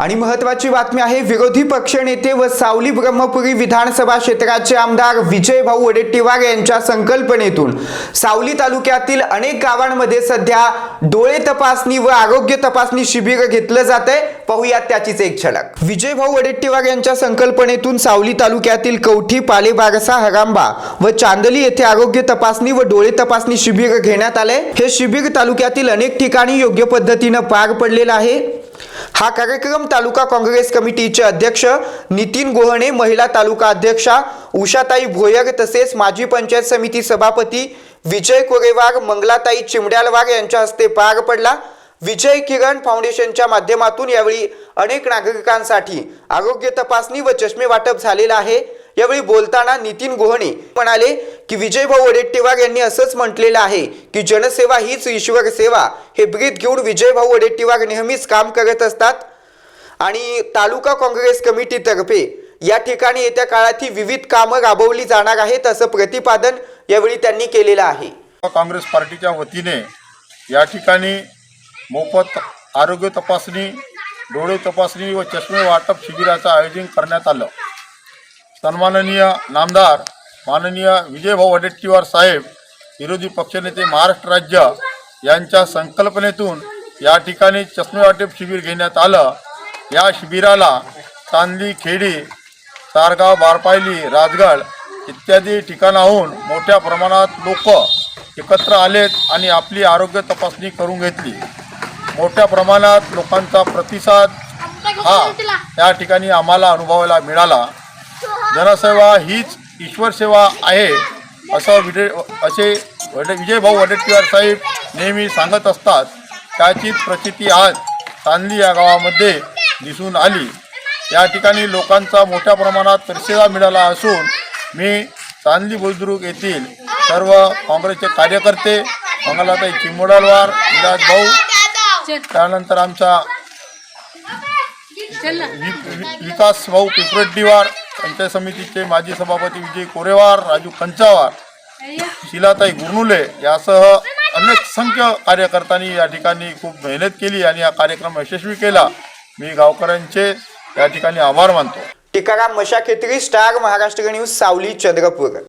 आणि महत्वाची बातमी आहे विरोधी पक्षनेते व सावली ब्रह्मपुरी विधानसभा क्षेत्राचे आमदार विजय भाऊ वडेट्टीवार यांच्या संकल्पनेतून सावली तालुक्यातील अनेक गावांमध्ये सध्या डोळे तपासणी व आरोग्य तपासणी शिबिर घेतलं जात आहे. पाहूयात त्याचीच एक झलक. विजय भाऊ वडेट्टीवार यांच्या संकल्पनेतून सावली तालुक्यातील कवठी पालेबारसा हरांबा व चांदली येथे आरोग्य तपासणी व डोळे तपासणी शिबिर घेण्यात आले हे शिबिर तालुक्यातील अनेक ठिकाणी योग्य पद्धतीनं पार पडलेलं आहे. हा कार्यक्रम तालुका काँग्रेस कमिटीचे अध्यक्ष नितीन गोहणे महिला तालुका अध्यक्षा उषाताई भोयर तसेच माजी पंचायत समिती सभापती विजय कोरेवार मंगलाताई चिमड्यालवार यांच्या हस्ते पार पडला. विजय किरण फाउंडेशनच्या माध्यमातून यावेळी अनेक नागरिकांसाठी आरोग्य तपासणी व चष्मे वाटप झालेलं आहे. यावेळी बोलताना नितीन गोहणे म्हणाले की विजयभाऊ वडेट्टीवार यांनी असंच म्हटलेलं आहे की जनसेवा हीच ईश्वर सेवा. हे ब्रीद घेऊन विजयभाऊ वडेट्टीवार नेहमीच काम करत असतात. आणि तालुका काँग्रेस कमिटीतर्फे या ठिकाणी येत्या काळात ही विविध कामं राबवली जाणार आहेत असं प्रतिपादन यावेळी त्यांनी केलेलं आहे. काँग्रेस पार्टीच्या वतीने या ठिकाणी मोफत आरोग्य तपासणी डोळे तपासणी व चष्मे वाटप शिबिराचं आयोजन करण्यात आलं. सन्माननीय नामदार माननीय विजयभाऊ वडेट्टीवार साहेब विरोधी पक्षनेते महाराष्ट्र राज्य यांच्या संकल्पनेतून या ठिकाणी चष्मे वाटप शिबिर घेण्यात आलं. या शिबिराला चांदली खेडी तारगाव बारपायली राजगड इत्यादी ठिकाणाहून मोठ्या प्रमाणात लोक एकत्र आलेत आणि आपली आरोग्य तपासणी करून घेतली. मोठ्या प्रमाणात लोकांचा प्रतिसाद हा या ठिकाणी आम्हाला अनुभवायला मिळाला. जनसेवा हीच ईश्वर सेवा आहे असं विजय असे वडे विजयभाऊ वडेट्टीवार साहेब नेहमी सांगत असतात त्याचीच प्रचिती आज चांदली या गावामध्ये दिसून आली. या ठिकाणी लोकांचा मोठ्या प्रमाणात प्रतिसाद मिळाला असून मी चांदली बुद्रुक येथील सर्व काँग्रेसचे कार्यकर्ते मंगलाताई चिंबोडालवार विलास भाऊ त्यानंतर आमचा विकास भाऊ पिपरड्डीवार पंचायत समितीचे माजी सभापती विजय कोरेवार राजू कंचावार शिलाताई गुरनुले यासह अनेक संख्य कार्यकर्त्यांनी या ठिकाणी खूप मेहनत केली आणि हा कार्यक्रम यशस्वी केला. मी गावकऱ्यांचे या ठिकाणी आभार मानतो. Tikaram Mashakhetri star Maharashtra news Saoli Chandrapur.